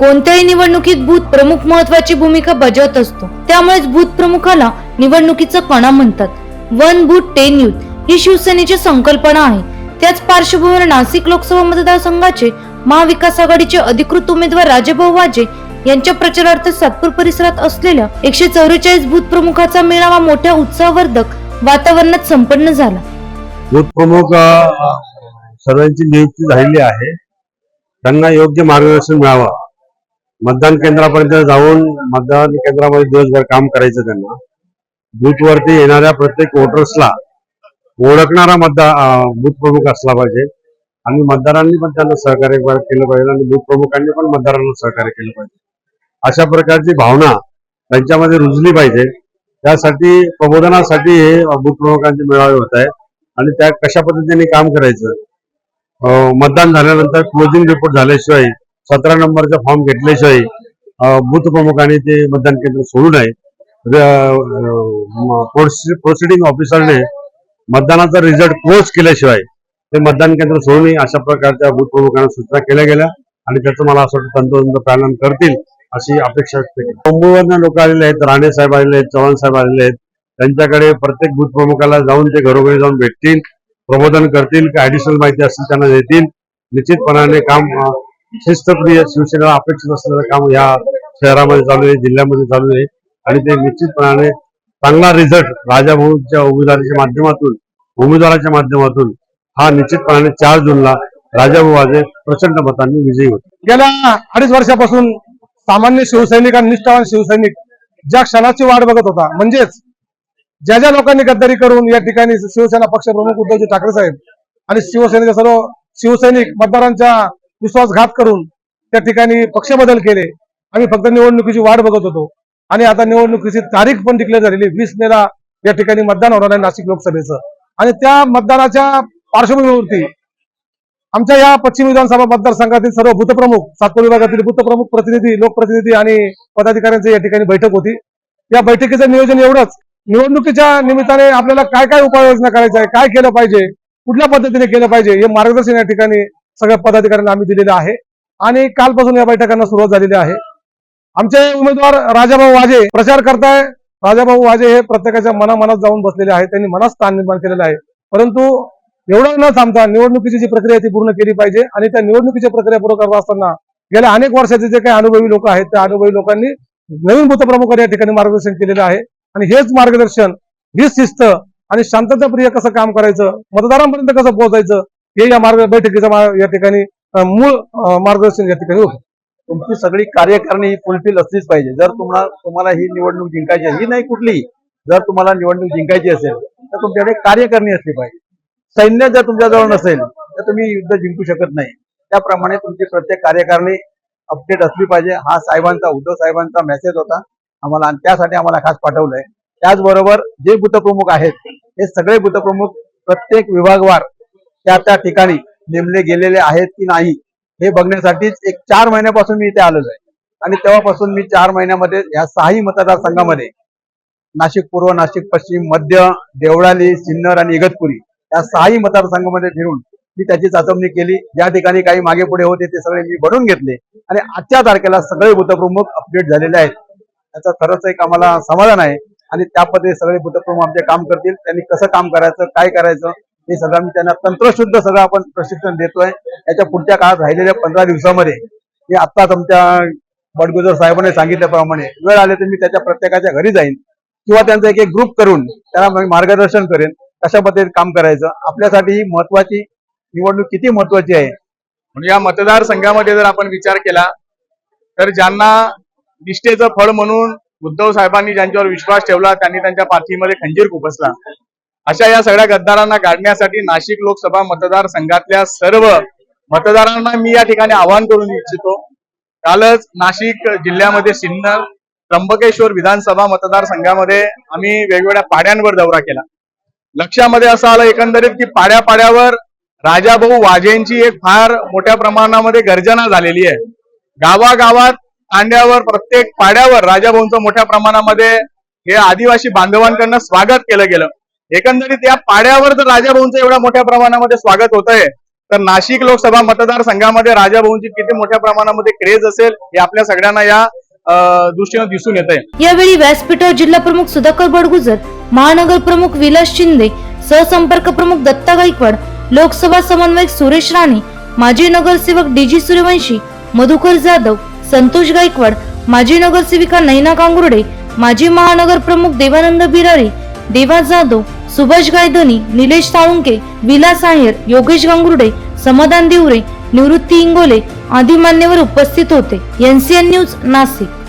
कोणत्याही निवडणुकीत बूथ प्रमुख महत्वाची भूमिका बजावत असतो. त्यामुळेच बूथ प्रमुखाला निवडणुकीचा कणा म्हणतात. वन बूथ टेन युथ ही शिवसेनेची संकल्पना आहे. त्याच पार्श्वभूमीवर नाशिक लोकसभा मतदारसंघाचे महाविकास आघाडीचे अधिकृत उमेदवार राजेभाऊ वाजे यांच्या प्रचारार्थ सातपूर परिसरात असलेल्या एकशे चौवेचाळीस बूथ प्रमुखाचा मेळावा मोठ्या उत्साहवर्धक वातावरणात संपन्न झाला. बूथ प्रमुख सर्वांची नियुक्ती झालेली आहे. त्यांना योग्य मार्गदर्शन मिळावं. मतदान केंद्रापर्यंत जाऊन मतदान केंद्रामध्ये दिवसभर काम करायचं त्यांना. बूथवरती येणाऱ्या प्रत्येक वोटर्सला ओळखणारा मतदार बूथ प्रमुख असला पाहिजे. आणि मतदारांनी पण त्यांना सहकार्य केलं पाहिजे आणि बूथ प्रमुखांनी पण मतदारांना सहकार्य केलं पाहिजे. अशा प्रकारची भावना त्यांच्यामध्ये रुजली पाहिजे. त्यासाठी प्रबोधनासाठी हे बूथ प्रमुखांचे मेळावे होत आहे आणि त्या कशा पद्धतीने काम करायचं? मतदान झाल्यानंतर क्लोजिंग रिपोर्ट झाल्याशिवाय सतरा नंबरचा फॉर्म घेतल्याशिवाय बूथ प्रमुखाने ते मतदान केंद्र सोडू नये. प्रोसिडिंग ऑफिसरने मतदानाचा रिझल्ट क्लोज केल्याशिवाय ते मतदान केंद्र सोडू नये अशा प्रकारच्या बूथ प्रमुखांना सूचना केल्या गेल्या आणि त्याचं मला असं वाटतं तंतोतंत पालन करतील अशी अपेक्षा व्यक्त केली. मुंबईवरनं लोक आलेले आहेत राणे साहेब आलेले आहेत चव्हाण साहेब आलेले आहेत. त्यांच्याकडे प्रत्येक बूथ प्रमुखाला जाऊन ते घरोघरी जाऊन भेटतील प्रबोधन करतील काही ऍडिशनल माहिती असेल त्यांना देतील. निश्चितपणाने काम शिस्तप्रिय शिवसेनेला अपेक्षित असलेलं काम या शहरामध्ये चालू आहे जिल्ह्यामध्ये चालू आहे. आणि ते निश्चितपणाने चांगला रिझल्ट राजाभाऊच्या उमेदवारीच्या माध्यमातून उमेदवाराच्या माध्यमातून हा निश्चितपणाने चार जूनला राजाभाऊ वाजे प्रचंड मतांनी विजयी होते. गेल्या अडीच वर्षापासून सामान्य शिवसैनिक आणि निष्ठावान शिवसैनिक ज्या क्षणाची वाट बघत होता म्हणजेच ज्या ज्या लोकांनी गद्दारी करून या ठिकाणी शिवसेना पक्षप्रमुख उद्धवजी ठाकरे साहेब आणि शिवसेनेचे सर्व शिवसैनिक मतदारांच्या विश्वासघात करून त्या ठिकाणी पक्ष बदल केले. आम्ही फक्त निवडणुकीची वाट बघत होतो. आणि आता निवडणुकीची तारीख पण डिक्लेअर झालेली वीस मेला या ठिकाणी मतदान होणार आहे नाशिक लोकसभेचं. आणि त्या मतदानाच्या पार्श्वभूमीवरती आमच्या या पश्चिम विधानसभा मतदारसंघातील सर्व भूतप्रमुख सातपूर विभागातील भूतप्रमुख प्रतिनिधी लोकप्रतिनिधी आणि पदाधिकाऱ्यांची या ठिकाणी बैठक होती. या बैठकीचं नियोजन एवढंच. निवडणुकीच्या निमित्ताने आपल्याला काय काय उपाययोजना करायच्या आहे काय केलं पाहिजे कुठल्या पद्धतीने केलं पाहिजे हे मार्गदर्शन या ठिकाणी सगळ्या पदाधिकाऱ्यांना आम्ही दिलेलं आहे. आणि कालपासून या बैठकांना सुरुवात झालेली आहे. आमचे उमेदवार राजाभाऊ वाजे प्रचार करताय. राजाभाऊ वाजे हे प्रत्येकाच्या मनामनात जाऊन बसलेले आहेत. त्यांनी मनात स्थान निर्माण केलेलं आहे. परंतु एवढं न थांबता निवडणुकीची जी प्रक्रिया ती पूर्ण केली पाहिजे. आणि त्या निवडणुकीची प्रक्रिया पूर्ण करत असताना गेल्या अनेक वर्षाचे जे काही अनुभवी लोक आहेत त्या अनुभवी लोकांनी नवीन भूतप्रमुखांनी या ठिकाणी मार्गदर्शन केलेलं आहे. आणि हेच मार्गदर्शन ही शिस्त आणि शांतताप्रिय कसं काम करायचं मतदारांपर्यंत कसं पोहोचायचं हे या मार्ग बैठकीचा या ठिकाणी मूळ मार्गदर्शन या ठिकाणी होतं तुमची सगळी कार्यकारणी ही फुलफिल असलीच पाहिजे. जर तुम्हाला तुम्हाला ही निवडणूक जिंकायची ही नाही कुठलीही जर तुम्हाला निवडणूक जिंकायची असेल तर तुमच्याकडे कार्यकारणी असली पाहिजे. सैन्य जर तुमच्याजवळ नसेल तर तुम्ही युद्ध जिंकू शकत नाही. त्याप्रमाणे तुमची प्रत्येक कार्यकारणी अपडेट असली पाहिजे. हा साहेबांचा उद्धव साहेबांचा मेसेज होता. आम्हाला आणि त्यासाठी आम्हाला खास पाठवलंय. त्याचबरोबर जे बुथप्रमुख आहेत हे सगळे बुथप्रमुख प्रत्येक विभागवार त्या त्या ठिकाणी नेमले गेलेले आहेत की नाही हे बघण्यासाठीच एक चार महिन्यापासून मी इथे आलेलो आहे. आणि तेव्हापासून मी चार महिन्यामध्ये या सहाही मतदारसंघामध्ये नाशिक पूर्व नाशिक पश्चिम मध्य देवळाली सिन्नर आणि इगतपुरी या सहाही मतदारसंघामध्ये फिरून मी त्याची चाचपणी केली. ज्या ठिकाणी काही मागे पुढे होते ते सगळे मी बनवून घेतले. आणि आजच्या तारखेला सगळे बुथप्रमुख अपडेट झालेले आहेत. त्याचं खरंच एक आम्हाला समाधान आहे. आणि त्या पद्धतीने सगळे बुथप्रमुख आमचे काम करतील. त्यांनी कसं काम करायचं काय करायचं हे सगळं आम्ही त्यांना तंत्रशुद्ध सगळं आपण प्रशिक्षण देतोय. याच्या पुढच्या काळात राहिलेल्या पंधरा दिवसामध्ये मी आत्ताच आमच्या बडगुजर साहेबांनी सांगितल्याप्रमाणे वेळ आले तर मी त्याच्या प्रत्येकाच्या घरी जाईन. किंवा त्यांचा एक एक ग्रुप करून त्याला मार्गदर्शन करेन कशा पद्धतीने काम करायचं. आपल्यासाठी ही महत्वाची निवडणूक किती महत्वाची आहे? म्हणजे या मतदारसंघामध्ये जर आपण विचार केला तर ज्यांना निष्ठेचं फळ म्हणून उद्धव साहेबांनी ज्यांच्यावर विश्वास ठेवला त्यांनी त्यांच्या पाठीमध्ये खंजीर खुपसला. अशा या सगळ्या गद्दारांना गाडण्यासाठी नाशिक लोकसभा मतदारसंघातल्या सर्व मतदारांना मी या ठिकाणी आवाहन करून इच्छितो. कालच नाशिक जिल्ह्यामध्ये सिन्नर त्र्यंबकेश्वर विधानसभा मतदारसंघामध्ये आम्ही वेगवेगळ्या पाड्यांवर दौरा केला. लक्षामध्ये असं आलं एकंदरीत की पाड्या पाड्यावर राजाभाऊ वाजेंची एक फार मोठ्या प्रमाणामध्ये गर्जना झालेली आहे. गावागावात तांड्यावर प्रत्येक पाड्यावर राजाभाऊंचं मोठ्या प्रमाणामध्ये हे आदिवासी बांधवांकडनं स्वागत केलं गेलं. एकंदरीत या पाड्यावर जर राजाभाऊंचं एवढ्या मोठ्या प्रमाणामध्ये स्वागत होत आहे तर नाशिक लोकसभा मतदारसंघामध्ये राजाभाऊंची किती मोठ्या प्रमाणामध्ये क्रेज असेल हे आपल्या सगळ्यांना या दृष्टीनं दिसून येत आहे यावेळी व्यासपीठावर जिल्हा प्रमुख सुधाकर बडगुजर महानगर प्रमुख विलास शिंदे सहसंपर्क प्रमुख दत्ता गायकवाड लोकसभा समन्वयक सुरेश राणे माजी नगरसेवक डीजी सूर्यवंशी मधुकर जाधव संतोष गायकवाड माजी नगरसेविका नैना कांगुर्डे माजी महानगर प्रमुख देवानंद बिरारी देवा जाधव सुभाष गायधनी निलेश साळुंके विलास आहेर योगेश गांगुर्डे समाधान दिवरे निवृत्ती इंगोले आदी मान्यवर उपस्थित होते. NCN news Nashik.